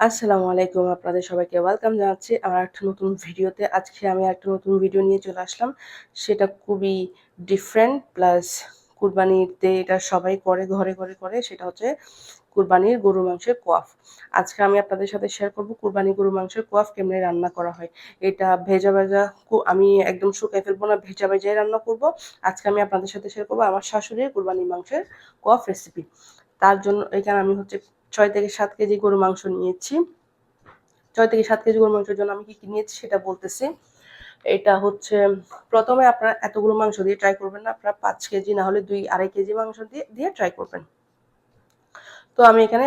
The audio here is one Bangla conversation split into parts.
আসসালামু আলাইকুম আপনাদের সবাইকে। ওয়েলকাম জানাচ্ছি আমার একটা নতুন ভিডিওতে। আজকে আমি একটা নতুন ভিডিও নিয়ে চলে আসলাম। সেটা খুবই ডিফারেন্ট প্লাস কুরবানিতে এটা সবাই করে, ঘরে ঘরে করে। সেটা হচ্ছে কুরবানির গরু মাংসের কোয়াফ। আজকে আমি আপনাদের সাথে শেয়ার করব কুরবানি গরু মাংসের কোয়াফ কেমনে রান্না করা হয়। এটা ভেজা ভেজা আমি একদম শুকাই ফেলব না, ভেজা ভেজাই রান্না করব। আজকে আমি আপনাদের সাথে শেয়ার করব আমার শাশুড়ির কুরবানি মাংসের কোয়াফ রেসিপি তার জন্য এখানে আমি হচ্ছে ছয় থেকে সাত কেজি গরু মাংস নিয়েছি। ছয় থেকে সাত কেজি গরু মাংসের জন্য আমি কি কি নিয়েছি সেটা বলতেছি। এটা হচ্ছে, প্রথমে আপনারা এতগুলো মাংস দিয়ে ট্রাই করবেন না, আপনারা পাঁচ কেজি না হলে দুই আড়াই কেজি মাংস দিয়ে দিয়ে ট্রাই করবেন। তো আমি এখানে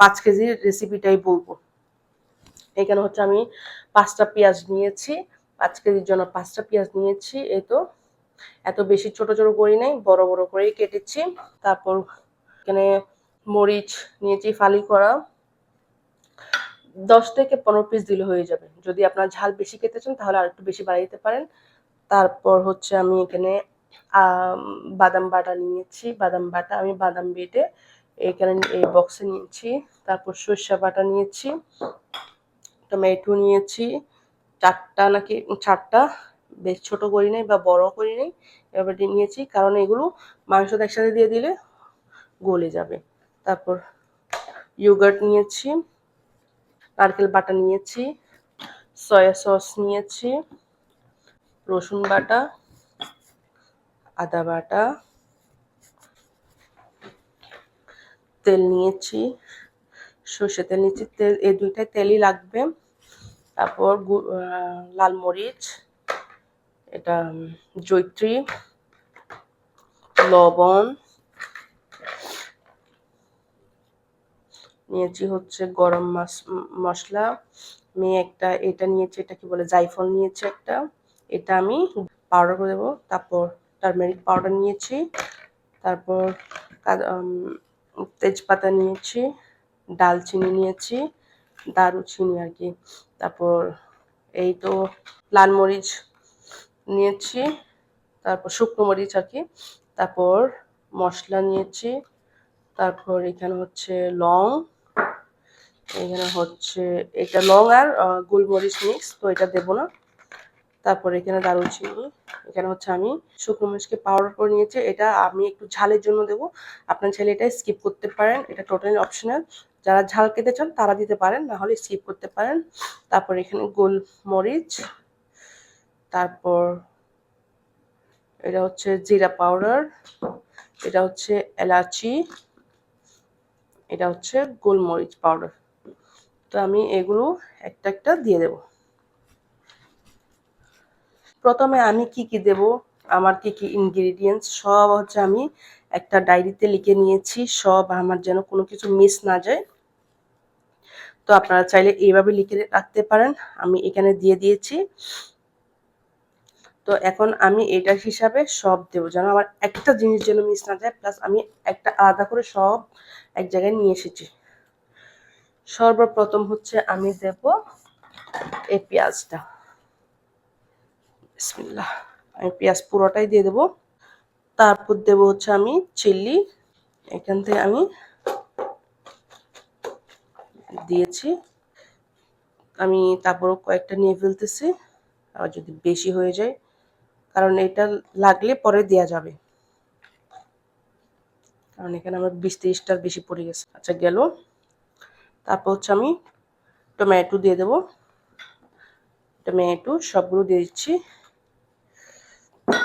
পাঁচ কেজির রেসিপিটাই বলব। এখানে হচ্ছে আমি পাঁচটা পেঁয়াজ নিয়েছি, পাঁচ কেজির জন্য পাঁচটা পেঁয়াজ নিয়েছি। এই তো, এত বেশি ছোট ছোট করি নাই, বড় বড় করেই কেটেছি। তারপর এখানে মরিচ নিয়েছি, ফালি করা। দশ থেকে পনেরো পিস দিলে হয়ে যাবে। যদি আপনার ঝাল বেশি খেতে চান, তাহলে আর একটু বেশি বাড়িয়ে দিতে পারেন। তারপর হচ্ছে আমি এখানে বাদাম বাটা নিয়েছি, বাদাম বাটা। আমি বাদাম বেটে এখানে এই বক্সে নিয়েছি। তারপর সর্ষা বাটা নিয়েছি, টমেটো নিয়েছি, চারটা নাকি, চারটা। বেশ ছোট করি নাই বা বড় করি নাই, এবার নিয়েছি। কারণ এগুলো মাংস একসাথে দিয়ে দিলে গলে যাবে। তারপর ইয়োগার্ট নিয়েছি, নারকেল বাটা নিয়েছি সয়া সস নিয়েছি, রসুন বাটা, আদা বাটা, তেল নিয়েছি, সর্ষে তেল নিয়েছি, তেল, এই দুইটাই তেলই লাগবে। তারপর লাল মরিচ, এটা জৈত্রী লবণ নিয়েছি হচ্ছে গরম মশলা। আমি একটা এটা নিয়েছি এটা কি বলে জাইফল নিয়েছি একটা। এটা আমি পাউডার করে দেবো। তারপর টারমেরিক পাউডার নিয়েছি। তারপর তেজপাতা নিয়েছি। ডালচিনি নিয়েছি। দারুচিনি আর কি। তারপর এই তো লাল মরিচ নিয়েছি। তারপর শুকনো মরিচ আর কি। তারপর মশলা নিয়েছি। তারপর এখানে হচ্ছে লং এখানে হচ্ছে এটা লং আর গোলমরিচ মিক্স, তো এটা দেবো না। তারপর এখানে দারুচিনি, এখানে হচ্ছে আমি শুকনো মরিচকে পাউডার করে নিয়েছি। এটা আমি একটু ঝালের জন্য দেবো। আপনার ছেলে এটা স্কিপ করতে পারেন, এটা টোটালি অপশনাল যারা ঝাল খেতে চান, তারা দিতে পারেন, না হলে স্কিপ করতে পারেন। তারপর এখানে গোলমরিচ, তারপর এটা হচ্ছে জিরা পাউডার এটা হচ্ছে এলাচি, এটা হচ্ছে গোলমরিচ পাউডার তো আমি এগুলো একটা একটা দিয়ে দেব। প্রথমে আমি কি কি দেব, আমার কি কি ইনগ্রিডিয়েন্টস সব হচ্ছে আমি একটা ডায়েরিতে লিখে নিয়েছি, সব আমার যেন কোনো কিছু মিস না যায়। তো আপনারা চাইলে এইভাবে লিখে রাখতে পারেন, আমি এখানে দিয়ে দিয়েছি। তো এখন আমি এটার হিসাবে সব দেবো, যেন আমার একটা জিনিস যেন মিস না যায় প্লাস আমি একটা আলাদা করে সব এক জায়গায় নিয়ে এসেছি। সর্বপ্রথম হচ্ছে আমি দেব এই পেঁয়াজটা। বিসমিল্লাহ। আমি পেঁয়াজ পুরোটাই দিয়ে দেব। তারপর দেব হচ্ছে আমি চিল্লি এখান থেকে আমি দিয়েছি। আমি তারপরও কয়েকটা নিয়ে ফেলতেছি আর যদি বেশি হয়ে যায়, কারণ এটা লাগলে পরে দেয়া যাবে। কারণ এখানে আমার বিশ তিরিশটার বেশি পড়ে গেছে। আচ্ছা গেল। তারপর হচ্ছে আমি টমেটো দিয়ে দেবো। টমেটো সবগুলো দিয়ে দিচ্ছি।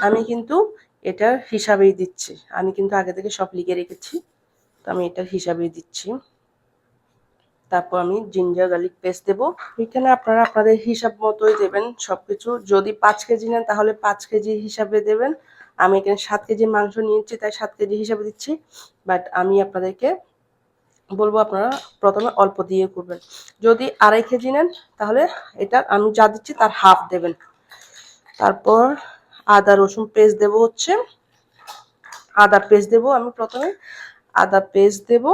আমি কিন্তু এটার হিসাবেই দিচ্ছি। আমি কিন্তু আগে থেকে সব লিখে রেখেছি। তো আমি এটার হিসাবেই দিচ্ছি। তারপর আমি জিঞ্জার গার্লিক পেস্ট দেবো। এখানে আপনারা আপনাদের হিসাব মতোই দেবেন সব কিছু যদি পাঁচ কেজি নেন তাহলে পাঁচ কেজি হিসাবে দেবেন। আমি এখানে সাত কেজি মাংস নিয়েছি, তাই সাত কেজি হিসাবে দিচ্ছি। বাট আমি আপনাদেরকে বলব আপনারা, প্রথমে অল্প দিয়ে করবেন। যদি আড়াই কেজি নেন, তাহলে এটা আমি যা দিচ্ছি তার হাফ দেবেন। তারপর আদা, রসুন পেস্ট দেব হচ্ছে। আদা পেস্ট দেব আমি প্রথমে। আদা পেস্ট দেব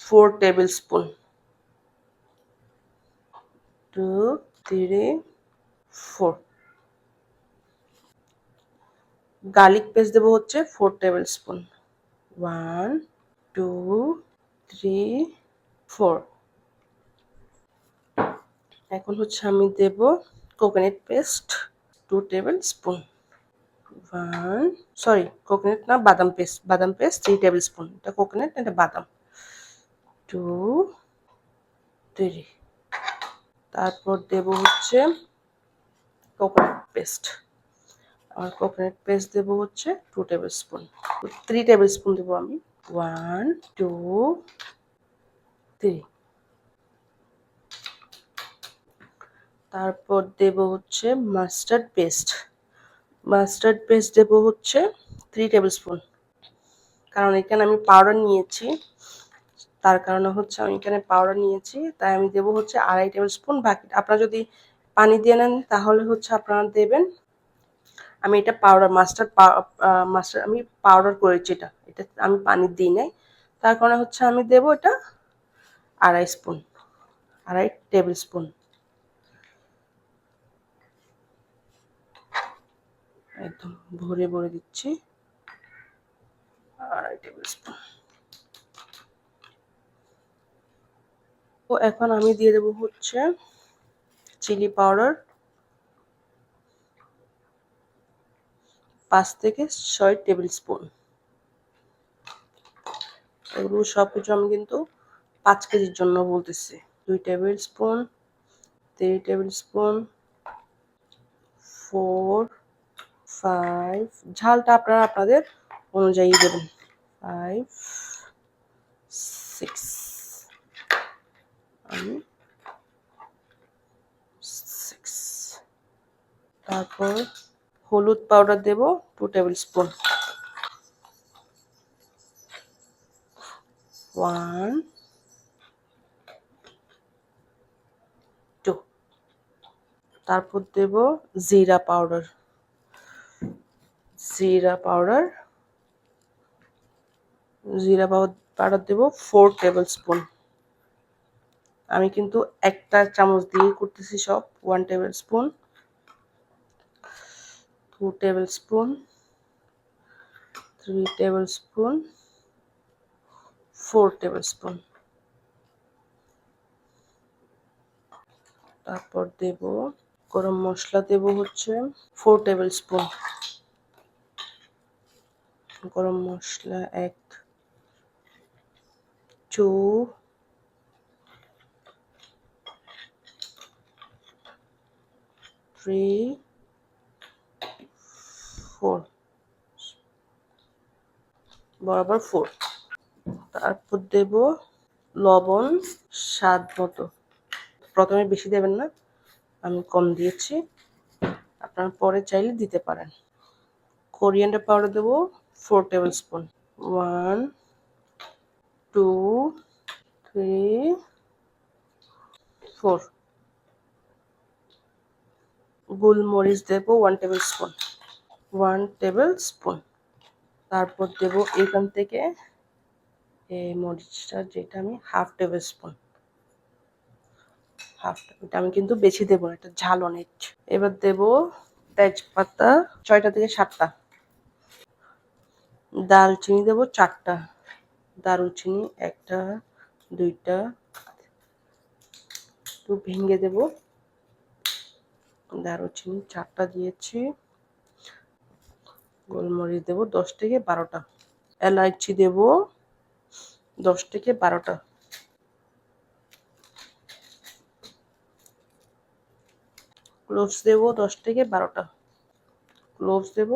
four tablespoon. Two, three, four. Garlic paste দেবো হচ্ছে four tablespoon. One, two, three, four. এখন হচ্ছে আমি দেব coconut paste two tablespoon one sorry coconut না, বাদাম পেস্ট বাদাম পেস্ট থ্রি টেবিল স্পুন এটা কোকোনাট এটা বাদাম। টু থ্রি তারপর দেব হচ্ছে কোকোনাট পেস্ট আর কোকোনাট পেস্ট দেবো হচ্ছে two tablespoon three tablespoon দেবো আমি। ওয়ান টু থ্রি তারপর দেব হচ্ছে মাস্টার্ড পেস্ট মাস্টার্ড পেস্ট দেব হচ্ছে থ্রি টেবিল স্পুন কারণ এখানে আমি পাউডার নিয়েছি। তার কারণে হচ্ছে আমি এখানে পাউডার নিয়েছি। তাই আমি দেবো হচ্ছে আড়াই টেবিল স্পুন বাকি আপনারা যদি পানি দিয়ে নেন তাহলে হচ্ছে আপনারা দেবেন আমি এটা পাউডার মাস্টার্ড মাস্টার আমি পাউডার করেছি এটা। এটা আমি পানি দিই নাই। তার কারণে হচ্ছে আমি দেবো এটা আড়াই স্পুন আড়াই টেবিল স্পুন একদম ভরে ভরে দিচ্ছি। আড়াই টেবিল স্পুন এখন আমি দিয়ে দেবো হচ্ছে চিলি পাউডার পাঁচ থেকে ছয় টেবিল স্পুন। এগুলো সব কিছু আমি কিন্তু পাঁচ কেজির জন্য বলতেছি। দুই tablespoon three tablespoon, four, five, ঝালটা আপনারা আপনাদের অনুযায়ী দেবেন। Five, six. আমি সিক্স। তারপর হলুদ পাউডার দেব two tablespoon one two তারপর দেব জিরা পাউডার জিরা পাউডার জিরা পাউডার দেব ফোর টেবিল স্পুন আমি কিন্তু একটা চামচ দিয়ে করতেছি সব one tablespoon two tablespoon three tablespoon four tablespoon তারপর দেব, গরম মশলা দেব হচ্ছে ফোর টেবিল স্পুন গরম মশলা এক টু থ্রি ফোর বরাবর ফোর তারপর দেব লবণ স্বাদ মতো। প্রথমে বেশি দেবেন না, আমি কম দিয়েছি। আপনার পরে চাইলে দিতে পারেন। কোরিয়ান্ডার পাউডার দেবো four tablespoon one two three four গোলমরিচ দেবো one tablespoon one tablespoon তারপর দেবো এখান থেকে এই মরিচটা, যেটা আমি হাফ টেবিল স্পুন হাফ এটা আমি কিন্তু বেশি দেবো এটা ঝাল অনেক। এবার দেব তেজপাতা, ছয়টা থেকে সাতটা। দালচিনি দেব চারটা। দারুচিনি একটা, দুইটা। একটু ভেঙে দেব। দারুচিনি চারটা দিয়েছি। গোলমরিচ দেব দশ থেকে বারোটা। এলাইচি দেব দশ থেকে বারোটা। ক্লোভস দেব দশ থেকে বারোটা। ক্লোভস দেব,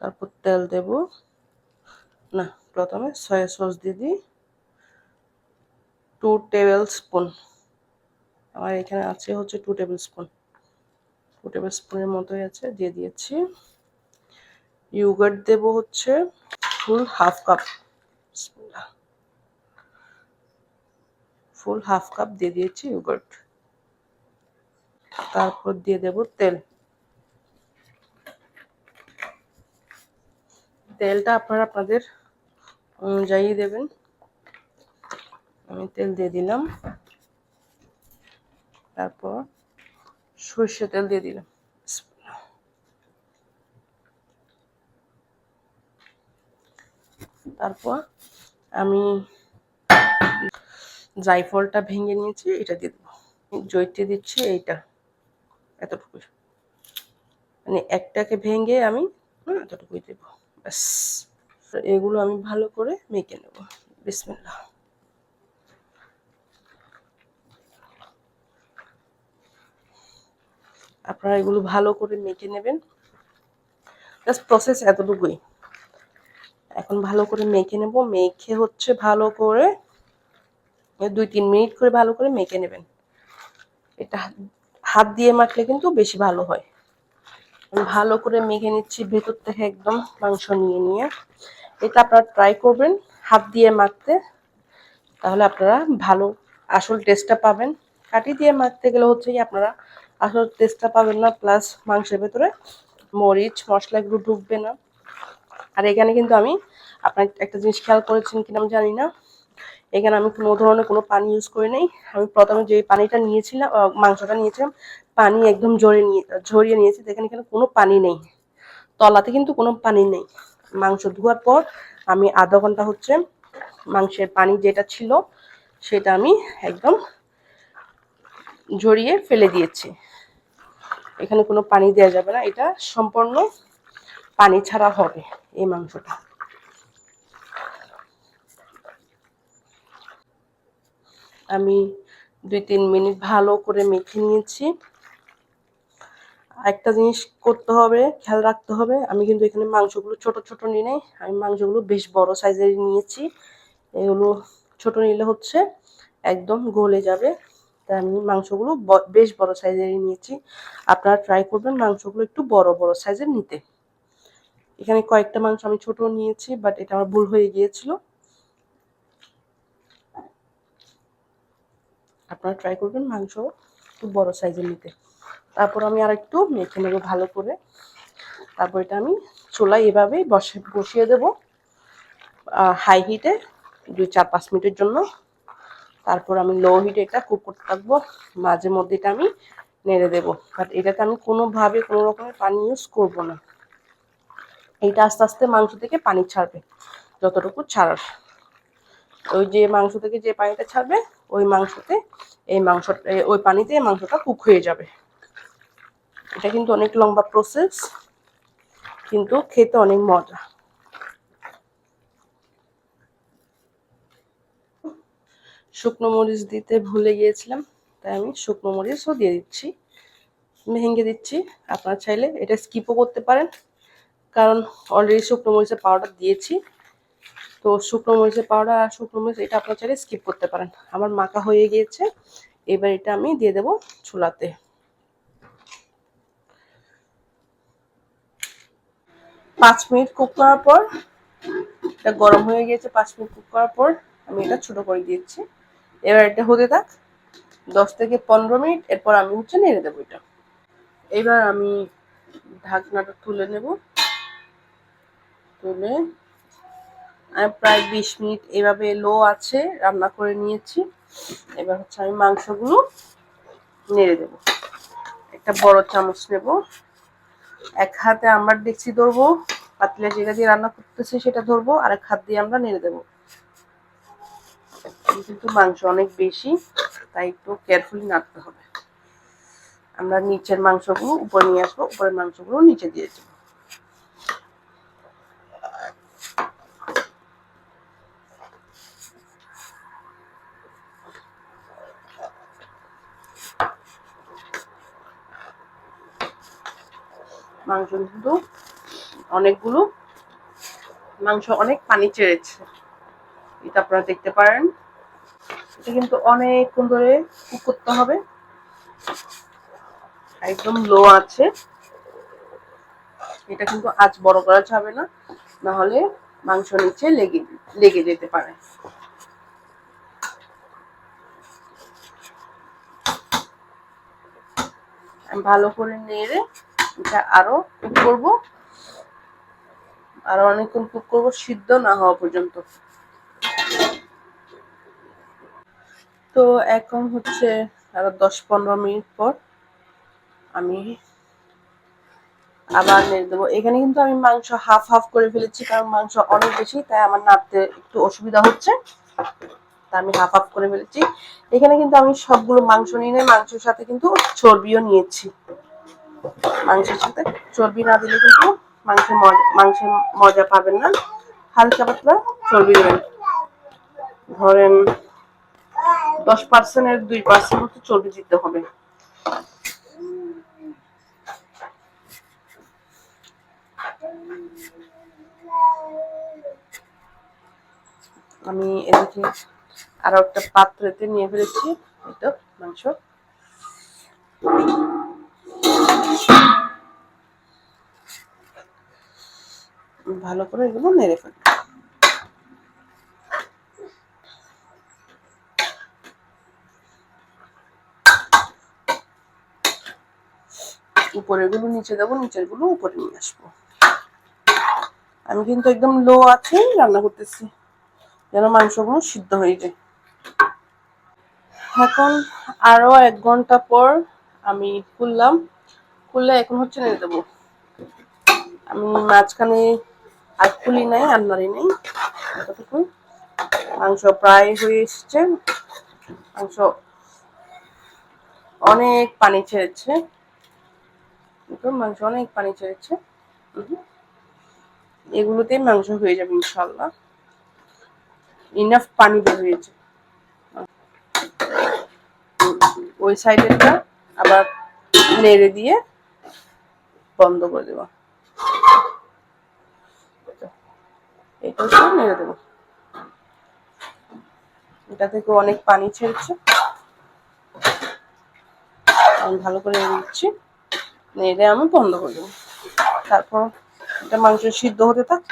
তারপর তেল দেব। না, প্রথমে সয়া সস দিয়ে দিই। টু টেবিল স্পুন আমার এখানে আছে হচ্ছে two tablespoon two table স্পুনের মতোই আছে, দিয়ে দিয়েছি। ইউগার্ট দেব হচ্ছে full half cup. Full half cup দিয়ে দিয়েছি ইউগার্ট। তারপর দিয়ে দেব তেল। তেলটা আপনারা আপনাদের অনুযায়ী দেবেন। আমি তেল দিয়ে দিলাম। তারপর সর্ষে তেল দিয়ে দিলাম। তারপর আমি জাইফলটা ভেঙে নিয়েছি, এটা দিয়ে দেবো। জৈতে দিচ্ছি এইটা এতটুকু মানে একটাকে ভেঙে আমি এতটুকুই দেবো, ব্যাস। এগুলো আমি ভালো করে মেখে নেব, বিসমিল্লাহ। আপনারা এগুলো ভালো করে মেখে নেবেন। জাস্ট প্রসেস এতটুকুই। এখন ভালো করে মেখে নেব। মেখে হচ্ছে ভালো করে দুই তিন মিনিট করে ভালো করে মেখে নেবেন। এটা হাত দিয়ে মাখলে কিন্তু বেশি ভালো হয়। ভালো করে মেখে নিচ্ছি ভেতর থেকে একদম মাংস নিয়ে নিয়ে। এটা আপনারা ট্রাই করবেন হাত দিয়ে মাখতে। তাহলে আপনারা ভালো আসল টেস্টটা পাবেন। কাটি দিয়ে মাখতে গেলে হচ্ছে আপনারা আসল টেস্টটা পাবেন না। প্লাস মাংসের ভেতরে মরিচ, মশলা এগুলো ঢুকবে না। আর এখানে কিন্তু আমি আপনার একটা জিনিস খেয়াল করেছেন কিনা আমি জানি না। এখানে আমি কোনো ধরনের কোনো পানি ইউজ করি নাই। আমি প্রথমে যে পানিটা নিয়েছিলাম মাংসটা নিয়েছিলাম, পানি একদম জড়িয়ে নিয়ে, ঝরিয়ে নিয়েছি। দেখেন এখানে কোনো পানি নেই। তলাতে কিন্তু কোনো পানি নেই। মাংস ধোয়ার পর আমি আধা ঘণ্টা হচ্ছে মাংসের পানি যেটা ছিল সেটা আমি একদম ঝরিয়ে ফেলে দিয়েছি। এখানে কোনো পানি দেওয়া যাবে না। এটা সম্পূর্ণ পানি ছাড়া হবে এই মাংসটা। আমি দুই তিন মিনিট ভালো করে মেখে নিয়েছি। একটা জিনিস করতে হবে, খেয়াল রাখতে হবে, আমি কিন্তু এখানে মাংসগুলো ছোট ছোট নিয়ে নেই, আমি মাংসগুলো বেশ বড় সাইজের নিয়েছি। এগুলো ছোট নিলে হচ্ছে একদম গলে যাবে, তাই আমি মাংসগুলো বেশ বড় সাইজেরই নিয়েছি। আপনারা ট্রাই করবেন মাংসগুলো একটু বড় বড় সাইজের নিতে। এখানে কয়েকটা মাংস আমি ছোট নিয়েছি বাট এটা আমার ভুল হয়ে গিয়েছিল। আপনারা ট্রাই করবেন মাংস একটু বড় সাইজের নিতে। তারপর আমি আর একটু মেখে নেব ভালো করে। তারপর এটা আমি চুলায় এভাবেই বসে, বসিয়ে দেবো হাই হিটে দুই চার পাঁচ মিনিটের জন্য। তারপর আমি লো হিটে এটা কুক করতে থাকব মাঝে মধ্যে এটা আমি নেড়ে দেবো। বাট এটাতে আমি কোনোভাবে কোনো রকমের পানি ইউজ করব না। এইটা আস্তে আস্তে মাংস থেকে পানি ছাড়বে, যতটুকু ছাড়ার। ওই যে মাংস থেকে যে পানিটা ছাড়বে, ওই মাংসতে, এই মাংস ওই পানিতে মাংসটা কুক হয়ে যাবে। এটা কিন্তু অনেক লম্বা প্রসেস কিন্তু খেতে অনেক মজা। শুকনো মরিচ দিতে ভুলে গিয়েছিলাম, তাই আমি শুকনো মরিচও দিয়ে দিচ্ছি ভেঙে দিচ্ছি। আপনারা চাইলে এটা স্কিপও করতে পারেন। কারণ অলরেডি শুকনো মরিচের পাউডার দিয়েছি। তো শুকনো মরিচের পাউডার আর শুকনো মরিচ, এটা আপনার চাইলে স্কিপ করতে পারেন। আমার মাখা হয়ে গিয়েছে, এবার এটা আমি দিয়ে দেব চুলাতে। পাঁচ মিনিট কুক করার পর, এটা গরম হয়ে গিয়েছে, পাঁচ মিনিট কুক করার পর আমি এটা ছোট করে দিয়েছি। এবার এটা হতে থাক দশ থেকে পনেরো মিনিট, এরপর আমি হচ্ছে নেড়ে দেবো এটা। এবার আমি ঢাকনাটা তুলে নেব। তুলে। প্রায় বিশ মিনিট এভাবে লো আছে, রান্না করে নিয়েছি। এবার হচ্ছে আমি মাংসগুলো নেড়ে দেব। একটা বড় চামচ নেব। এক হাতে আমার ডেকচি ধরবো, পাতলা যেটা দিয়ে রান্না করতেছি সেটা ধরবো, আর এক হাত দিয়ে আমরা নেড়ে দেবো। কিন্তু মাংস অনেক বেশি, তাই একটু কেয়ারফুলি নাড়তে হবে। আমরা নিচের মাংসগুলো উপরে নিয়ে আসব, উপরের মাংসগুলো নিচে দিয়ে দেবো। মাংস কিন্তু অনেকগুলো, মাংস অনেক পানি চেড়েছে এটা আপনারা দেখতে পারেন। এটা কিন্তু অনেকক্ষণ ধরে কুক করতে হবে। একদম লো আছে। এটা কিন্তু আজ বড় করা যাবে না না হলে মাংস নিচে লেগে লেগে যেতে পারে। ভালো করে নেড়ে এটা আরও কুক করব। আরও অনেকক্ষণ কুক করব, সিদ্ধ না হওয়া পর্যন্ত। তো এখন হচ্ছে আরও দশ পনেরো মিনিট পর আমি আবার নেড়ে দেবো। এখানে কিন্তু আমি মাংস হাফ হাফ করে ফেলেছি, কারণ মাংস অনেক বেশি, তাই আমার নাড়তে একটু অসুবিধা হচ্ছে। তা আমি হাফ হাফ করে ফেলেছি। এখানে কিন্তু আমি সবগুলো মাংস নিয়ে মাংসের সাথে কিন্তু চর্বিও নিয়েছি। মাংসের সাথে। চর্বি না দিলে কিন্তু মাংসের মজা মাংসের মজা পাবেন না। হালকা পাতলা চর্বি দেবেন। ধরেন দশ পার্সেন্টের দুই পার্সেন্ট মতো চর্বি দিতে হবে। আমি এদিকে আরও একটা পাত্রতে নিয়ে ফেলেছি। তো মাংস। ভালো করে এগুলো নেড়ে ফেলব। উপরেরগুলো নিচে দেবো, নিচেরগুলো উপরে নিয়ে আসব। আমি কিন্তু একদম লো আছে রান্না করতেছি, যেন মাংসগুলো সিদ্ধ হয়ে যায়। এখন আরও এক ঘণ্টা পর আমি খুললাম, খুললে এখন হচ্ছে নেড়ে দেবো। আমি মাঝখানে আর খুলি নাই, আলমারি নেই। এতটুকুন মাংস প্রায় হয়ে এসছে। মাংস অনেক পানি ছেড়েছে। মাংস অনেক পানি ছেড়েছে। এগুলোতে মাংস হয়ে যাবে ইনশাল্লাহ ইনাফ পানি বের হয়েছে। ওই সাইডেরটা আবার নেড়ে দিয়ে বন্ধ করে দেবো। হচ্ছে নেড়ে দেবো এটা থেকে অনেক পানি ছেড়েছে। আমি ভালো করে দিচ্ছি নেড়ে আমি বন্ধ করে দেবো। তারপর এটা মাংস সিদ্ধ হতে থাক।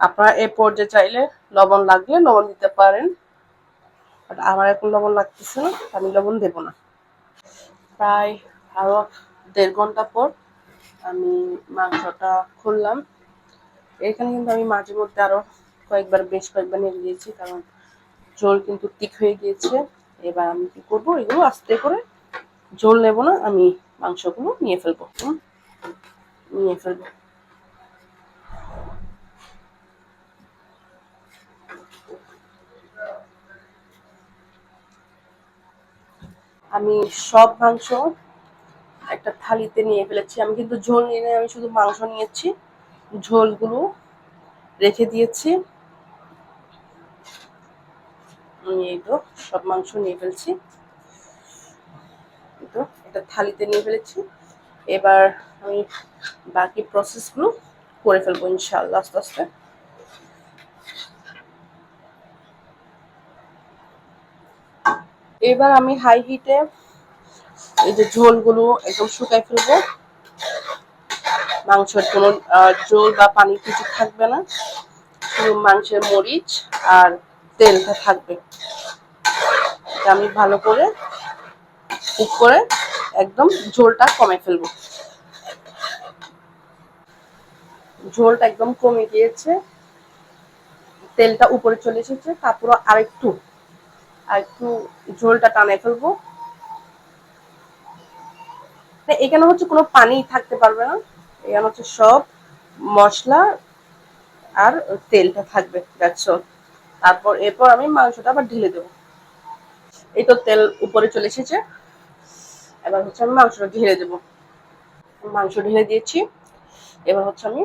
আপনারা এ পর্যায়ে চাইলে লবণ লাগলে লবণ দিতে পারেন। বাট আমার এখন লবণ লাগতেছে না, আমি লবণ দেব না। প্রায় আরও দেড় ঘণ্টা পর আমি মাংসটা খুললাম। এখানে কিন্তু আমি মাঝে মধ্যে আরও কয়েকবার, বেশ কয়েকবার নেড়ে দিয়েছি কারণ ঝোল কিন্তু ঠিক হয়ে গিয়েছে। এবার আমি কি করব? এগুলো আস্তে করে ঝোল নেব না, আমি মাংসগুলো নিয়ে ফেলব। নিয়ে ফেলব। আমি সব মাংস একটা থালিতে নিয়ে ফেলেছি। আমি কিন্তু ঝোল নিয়ে আমি শুধু মাংস নিয়েছি। ঝোলগুলো রেখে দিয়েছি। এই তো সব মাংস নিয়ে ফেলছি। তো এটা থালিতে নিয়ে ফেলেছি। এবার আমি বাকি প্রসেসগুলো করে ফেলব ইনশাল্লাহ আস্তে আস্তে। এবার আমি হাই হিটে এই যে ঝোলগুলো একদম শুকাই ফেলব। মাংসের কোনো ঝোল বা পানি কিছু থাকবে না। শুধু মাংসের মরিচ আর তেলটা থাকবে। আমি ভালো করে কুক করে একদম ঝোলটা কমে ফেলব। ঝোলটা একদম কমে গিয়েছে তেলটা উপরে চলে এসেছে। তারপর আরেকটু আর একটু ঝোলটা টানে ফেলব। এখানে হচ্ছে কোনো পানি থাকতে পারবে না। এখানে হচ্ছে সব মশলা আর তেলটা থাকবে তারপর এরপর আমি মাংসটা আবার ঢেলে দেবো। এই তো তেল উপরে চলে এসেছে। এবার হচ্ছে আমি মাংসটা ঢেলে দেবো। মাংস ঢেলে দিয়েছি। এবার হচ্ছে আমি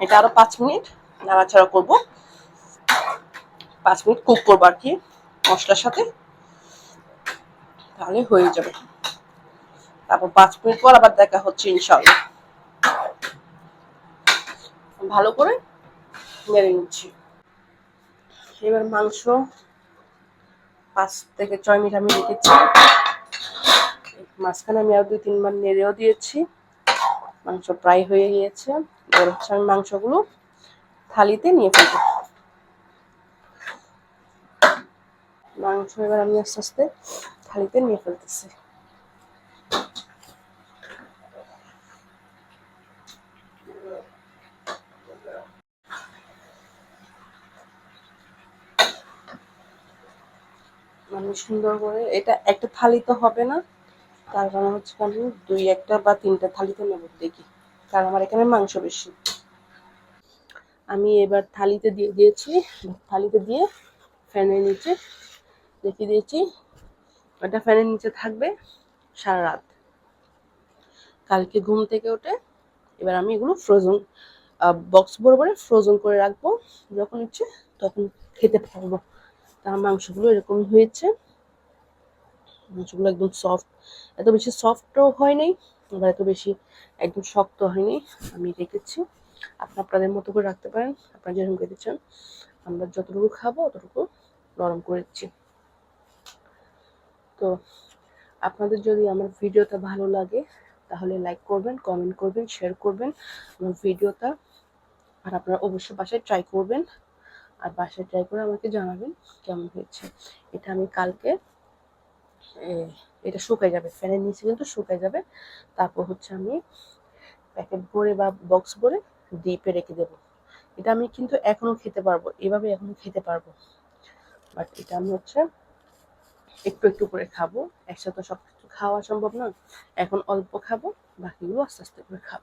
এটা আরও পাঁচ মিনিট নাড়াচাড়া করব। পাঁচ মিনিট কুক করব আর কি। মশলার সাথে, তাহলে হয়ে যাবে। তারপর পাঁচ মিনিট পর আবার দেখা হচ্ছে ইনশাল্লাহ ভালো করে মেরে নিচ্ছি। এবার মাংস পাঁচ থেকে ছয় মিনিট আমি রেখেছি। মাঝখানে আমি আর দুই তিনবার নেড়েও দিয়েছি। মাংস প্রায় হয়ে গিয়েছে। এবার হচ্ছে আমি মাংসগুলো থালিতে নিয়ে ফেলব। মাংস এবার আমি আস্তে আস্তে থালিতে নিয়ে ফেলতেছি। মানে সুন্দর করে এটা একটা থালি তো হবে না, তার কারণ হচ্ছে আমি দুই একটা বা তিনটা থালিতে নেব, দেখি। কারণ আমার এখানে মাংস বেশি। আমি এবার থালিতে দিয়ে দিয়েছি, থালিতে দিয়ে ফ্যানের নিচে রেখে দিয়েছি। ওটা ফ্যানের নিচে থাকবে সারা রাত। কালকে ঘুম থেকে উঠে এবার আমি এগুলো ফ্রোজন বক্স বরাবরে ফ্রোজন করে রাখব। যখন ইচ্ছে তখন খেতে পারব। তার মাংসগুলো এরকম হয়েছে। মাংসগুলো একদম সফট এত বেশি সফটও হয় নাই আবার এত বেশি একদম শক্ত হয়নি। আমি রেখেছি। আপনি আপনাদের মতো করে রাখতে পারেন। আপনারা যেরকম খেতে চান, আমরা যতটুকু খাব অতটুকু নরম করেছি তো আপনাদের যদি আমার ভিডিওটা ভালো লাগে, তাহলে লাইক করবেন কমেন্ট করবেন শেয়ার করবেন আমার ভিডিওটা। আর আপনারা অবশ্যই বাসায় ট্রাই করবেন। আর বাসায় ট্রাই করে আমাকে জানাবেন কেমন হয়েছে। এটা আমি কালকে এটা শুকায় যাবে, ফ্যানের নিচে কিন্তু শুকায় যাবে। তারপর হচ্ছে আমি প্যাকেট ভরে বা বক্স ভরে ডিপে রেখে দেবো। এটা আমি কিন্তু এখনও খেতে পারব, এভাবে এখনও খেতে পারব। বাট এটা আমি হচ্ছে একটু একটু করে খাব। একসাথে সব কিছু খাওয়া সম্ভব না। এখন অল্প খাব, বাকিগুলো আস্তে আস্তে করে খাব।